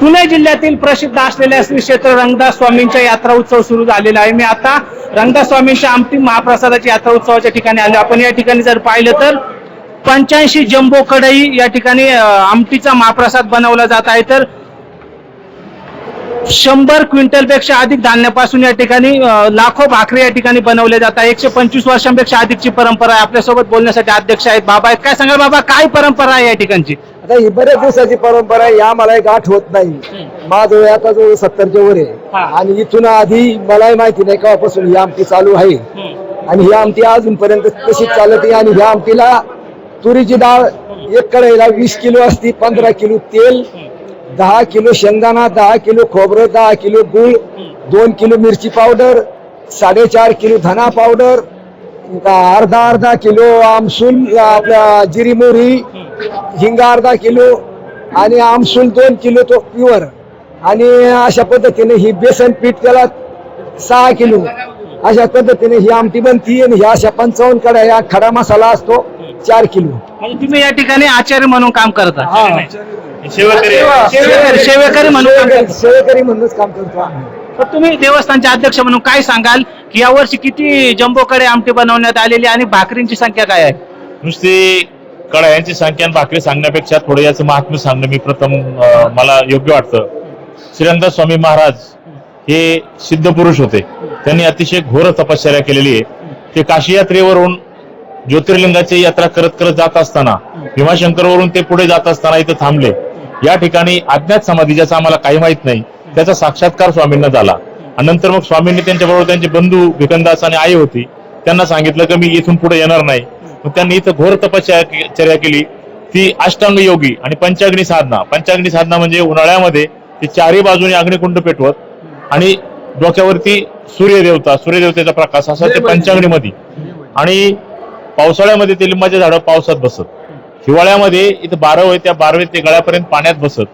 पुणे जिल्ह्यातील प्रसिद्ध असलेल्या श्री क्षेत्र रंगदास स्वामींच्या यात्रा उत्सव सुरू झालेला आहे. मी आता रंगदास स्वामींच्या आमटी महाप्रसादाच्या यात्रा उत्सवाच्या ठिकाणी आलो. आपण या ठिकाणी जर पाहिलं तर पंच्याऐंशी जम्बो कढई या ठिकाणी आमटीचा महाप्रसाद बनवला जात आहे. तर शंभर क्विंटलपेक्षा अधिक धान्यापासून या ठिकाणी लाखो भाकरी या ठिकाणी बनवल्या जातात. एकशे पंचवीस वर्षांपेक्षा अधिकची परंपरा आहे. आपल्यासोबत बोलण्यासाठी अध्यक्ष आहेत बाबा आहेत. काय सांगाल बाबा काय परंपरा आहे या ठिकाणची? आता ही बऱ्याच दिवसाची परंपरा आहे या मला एक आठवत नाही. माझं आता जो सत्तरच्या वर. आहे. आणि इथून आधी मलाही माहिती नाही केव्हापासून ही आमटी चालू आहे. आणि ही आमटी अजूनपर्यंत तशीच चालत आहे. आणि ह्या आमटीला तुरीची डाळ एक कढईला वीस किलो असती पंधरा किलो तेल. दहा किलो शेंगदाणा दहा किलो खोबरं दहा किलो गुळ दोन किलो मिरची पावडर साडेचार किलो धना पावडर अर्धा अर्धा किलो आमसूल आपल्या जिरी मोहरी हिंग अर्धा किलो आणि आमसूल दोन किलो तो प्युअर. आणि अशा पद्धतीने ही बेसन पीठ त्याला सहा किलो. अशा पद्धतीने ही आमटी बनती आणि ह्या अशा पंचावन्न कडा या खडा मसाला असतो चार किलो. तुम्ही या ठिकाणी आचार्य म्हणून काम करता सेवेकरी सेवेकरी म्हणून काम सेवेकरी- करता. सेवेकरी म्हणूनच काम करतो आम्ही. तर तुम्ही देवस्थानचे अध्यक्ष म्हणून काय सांगाल? की यावर्षी किती जम्बोकडे आमटी बनवण्यात आलेली आणि भाकरींची संख्या काय आहे? नुसती कळ्यांची संख्या आणि भाकरी सांगण्यापेक्षा थोडं याचं महात्म्य सांगणं मी प्रथम अं, मला योग्य वाटतं. श्रीरंगदास स्वामी महाराज हे सिद्ध पुरुष होते. त्यांनी अतिशय घोर तपश्चर्या केलेली आहे. ते काशी यात्रेवरून ज्योतिर्लिंगाची यात्रा करत करत जात असताना भीमाशंकरवरून ते पुढे जात असताना इथं थांबले. या ठिकाणी अज्ञात समाधी ज्याचा आम्हाला काही माहीत नाही त्याचा साक्षात्कार स्वामींना झाला. आणि नंतर मग स्वामींनी त्यांच्याबरोबर त्यांचे बंधू भिकनदास आणि आई होती त्यांना सांगितलं की मी इथून पुढे येणार नाही. मग त्यांनी इथं घोर तपश्चर्या केली. ती अष्टांग योगी आणि पंचाग्नी साधना. पंचाग्नी साधना म्हणजे उन्हाळ्यामध्ये ती चारही बाजूने अग्निकुंड पेटवत आणि डोक्यावरती सूर्यदेवता सूर्यदेवतेचा प्रकाश असा ते पंचाग्नीमध्ये. आणि पावसाळ्यामध्ये ते लिंबाचे झाडं पावसात बसत. हिवाळ्यामध्ये इथं बारव आहे त्या बारवे ते गळ्यापर्यंत पाण्यात बसत.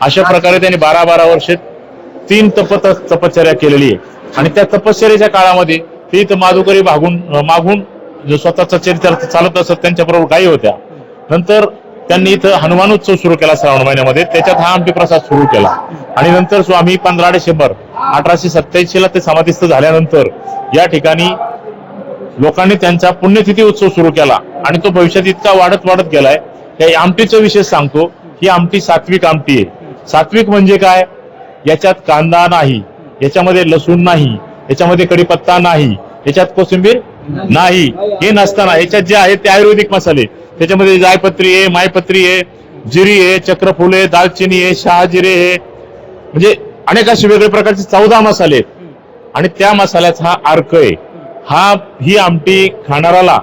अशा प्रकारे त्यांनी बारा बारा वर्ष तीन तप तपश्चर्या केलेली आहे. आणि त्या तपश्चर्याच्या काळामध्ये ते इथं माधुकरी भागून मागून जो स्वतःचा चरित्र चालत असत त्यांच्याबरोबर गायी होत्या. नंतर त्यांनी इथं हनुमान उत्सव सुरू केला श्रावण महिन्यामध्ये. त्याच्यात हा आमटी प्रसाद सुरू केला. आणि नंतर स्वामी पंधरा डिसेंबर अठराशे सत्याऐंशी ला ते समाधिस्थ झाल्यानंतर या ठिकाणी लोकांनी त्यांचा पुण्यतिथी उत्सव सुरू केला आणि तो भविष्यात इतका वाढत वाढत गेलाय. त्या आमटीचा विशेष सांगतो ही आमटी सात्विक आमटी आहे. सात्विक म्हणजे काय? याच्यात कांदा नाही याच्यामध्ये लसूण नाही याच्यामध्ये कढीपत्ता नाही याच्यात कोथिंबीर नाही. हे नसताना याच्यात जे आहे ते आयुर्वेदिक मसाले. त्याच्यामध्ये जायपत्री आहे मायपत्री आहे जिरी आहे चक्रफूल आहे दालचिनी आहे शहाजिरे आहे. म्हणजे अनेक असे वेगळे प्रकारचे चौदा मसाले आहेत. आणि त्या मसाल्याचा हा अर्क आहे. हा ही आमटी खाणाराला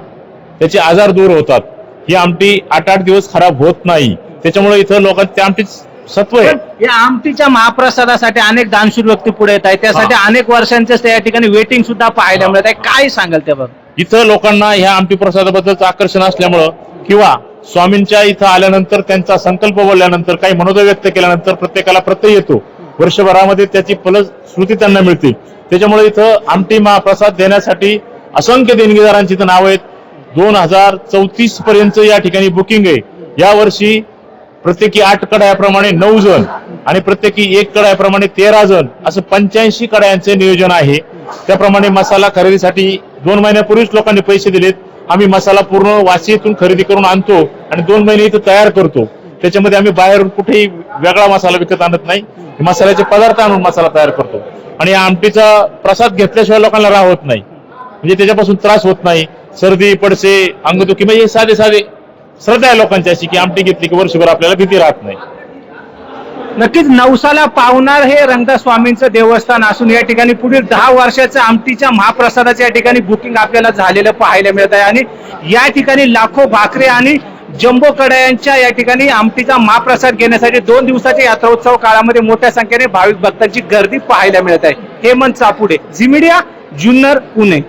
त्याचे आजार दूर होतात. ही आमटी आठ आठ दिवस खराब होत नाही. त्याच्यामुळे इथं लोकांत त्या आमटीत सत्व आहे. या आमटीच्या महाप्रसादासाठी अनेक दानशूर व्यक्ती पुढे येत आहेत. त्यासाठी अनेक वर्षांचे त्या ठिकाणी वेटिंग सुद्धा पाहायला मिळत आहे. काय सांगाल त्याबाबत इथं लोकांना ह्या आमटी प्रसादाबद्दलचं आकर्षण असल्यामुळं किंवा स्वामींच्या इथं आल्यानंतर त्यांचा संकल्प बोलल्यानंतर काही मनोदय व्यक्त केल्यानंतर प्रत्येकाला प्रत्यय येतो. वर्षभरामध्ये त्याची फलश्रुती त्यांना मिळते त्याच्यामुळे इथं आमटी महाप्रसाद देण्यासाठी असंख्य देणगीदारांची इथं नावं आहेत. दोन हजार चौतीस पर्यंत या ठिकाणी बुकिंग आहे. या वर्षी प्रत्येकी आठ कडायाप्रमाणे नऊ जण आणि प्रत्येकी एक कडायाप्रमाणे तेरा जण असं पंच्याऐंशी कडायांचे नियोजन आहे. त्याप्रमाणे मसाला खरेदीसाठी दोन महिन्यापूर्वीच लोकांनी पैसे दिलेत. आम्ही मसाला पूर्ण वाशीतून खरेदी करून आणतो आणि दोन महिने इथं तयार करतो. त्याच्यामध्ये आम्ही बाहेरून कुठेही वेगळा मसाला विकत आणत नाही. मसाल्याचे पदार्थ आणून मसाला तयार करतो. आणि आमटीचा प्रसाद घेतल्याशिवाय लोकांना राह होत नाही. म्हणजे त्याच्यापासून त्रास होत नाही. सर्दी पडसे अंगदुखी म्हणजे साधे साधे श्रद्धा आहे लोकांची अशी की आमटी घेतली की वर्षभर आपल्याला भीती राहत नाही. नक्कीच नवसाला पावणार हे रंगदास स्वामींचं देवस्थान असून या ठिकाणी पुढील दहा वर्षाच्या आमटीच्या महाप्रसादाच्या या ठिकाणी बुकिंग आपल्याला झालेलं पाहायला मिळत आहे. आणि या ठिकाणी लाखो भाकरे आणि जम्बो कड्यांच्या या ठिकाणी आमटीचा महाप्रसाद घेण्यासाठी दोन दिवसाच्या यात्रोत्सव काळामध्ये मोठ्या संख्येने भाविक भक्तांची गर्दी पाहायला मिळत आहे. Hemant Chapude Zee media Junnar Pune.